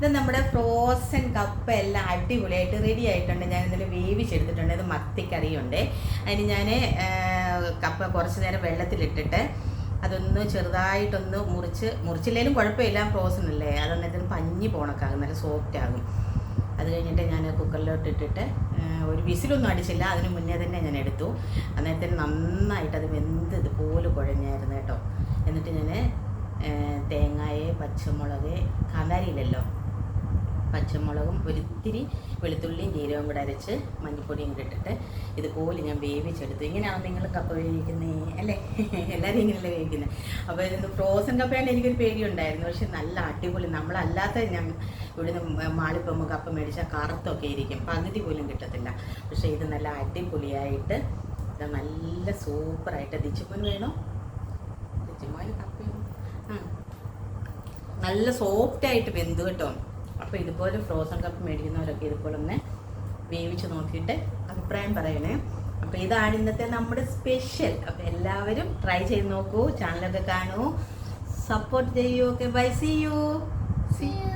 ഇത് നമ്മുടെ frozen cup എല്ലാം അടിപൊളിയായിട്ട് റെഡി ആയിട്ടുണ്ട്. ഞാൻ ഇന്നലെ വേവിച്ചെടുത്തിട്ടുണ്ട്. ഇത് മത്തിക്കറിയുണ്ട്. അതിന് ഞാൻ കപ്പ് കുറച്ച് നേരം വെള്ളത്തിലിട്ടിട്ട് അതൊന്ന് ചെറുതായിട്ടൊന്ന് മുറിച്ച് മുറിച്ചില്ലെങ്കിലും കുഴപ്പമില്ല. ഫ്രോസൺ അല്ലേ? അതൊന്നതിന് പഞ്ഞി പോണക്കാകും നല്ല സോഫ്റ്റ് ആകും. അത് കഴിഞ്ഞിട്ട് ഞാൻ കുക്കറിലോട്ട് ഇട്ടിട്ട് ഒരു വിസിലൊന്നും അടിച്ചില്ല. അതിന് മുന്നേ തന്നെ ഞാൻ എടുത്തു. അന്നേരത്തിന് നന്നായിട്ട് അത് വെന്ത് ഇതുപോലെ കുഴഞ്ഞായിരുന്നു കേട്ടോ. എന്നിട്ട് ഞാൻ തേങ്ങായെ പച്ചമുളക് കാന്താരിയില്ലല്ലോ. പച്ചമുളകും ഒരിത്തിരി വെളുത്തുള്ളിയും ജീരകവും കൂടെ അരച്ച് മഞ്ഞൾപ്പൊടിയും കൂടെ ഇട്ടിട്ട് ഇതുപോലെ ഞാൻ വേവിച്ചെടുത്തു. ഇങ്ങനെയാണ് നിങ്ങൾ കപ്പ വേവിക്കുന്നത് അല്ലേ? എല്ലാവരും ഇങ്ങനെയല്ലേ വേവിക്കുന്നത് അപ്പോൾ ഇത് ഫ്രോസൺ കപ്പയാണ് എനിക്കൊരു പേടിയുണ്ടായിരുന്നു. പക്ഷെ നല്ല അടിപൊളി. നമ്മളല്ലാത്ത ഞാൻ ഇവിടുന്ന് മാളിപ്പമ്മ കപ്പ മേടിച്ചാൽ കറുത്തൊക്കെ ഇരിക്കും പകുതി പോലും കിട്ടത്തില്ല. പക്ഷേ ഇത് നല്ല അടിപൊളിയായിട്ട് നല്ല സൂപ്പറായിട്ട് ദിച്ചുമോൻ വേണോ? ദിച്ചുമോൻ കപ്പയും. നല്ല സോഫ്റ്റായിട്ട് വെന്തു കേട്ടോ. അപ്പോൾ ഇതുപോലെ ഫ്രോസൺ കപ്പ് മേടിക്കുന്നവരൊക്കെ ഇതുപോലെ ഒന്ന് വേവിച്ച് നോക്കിയിട്ട് അഭിപ്രായം പറയണേ. അപ്പോൾ ഇതാണ് ഇന്നത്തെ നമ്മുടെ സ്പെഷ്യൽ അപ്പോൾ എല്ലാവരും ട്രൈ ചെയ്ത് നോക്കൂ ചാനലൊക്കെ കാണൂ. സപ്പോർട്ട് ചെയ്യൂ. Okay bye see you see. Okay